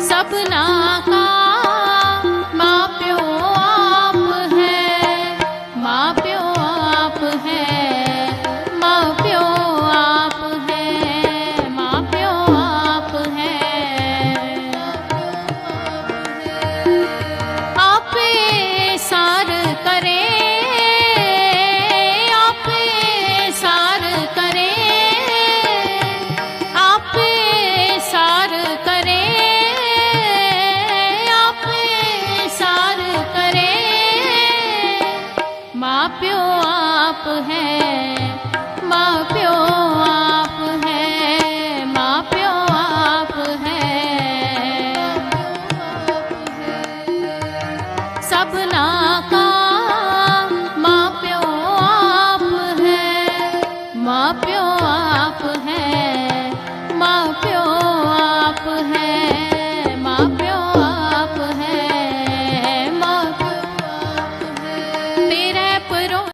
ਸਭਨਾ ਕਾ ਮਾਂ ਪਿਓ ਆਪ ਹੈ, ਮਾਂ ਪਿਓ ਆਪ ਹੈ, ਮਾਂ ਪਿਓ ਆਪ ਹੈ। ਸਭਨਾ ਕਾ ਮਾਂ ਪਿਓ ਆਪ ਹੈ, ਮਾਂ ਪਿਓ ਆਪ ਹੈ।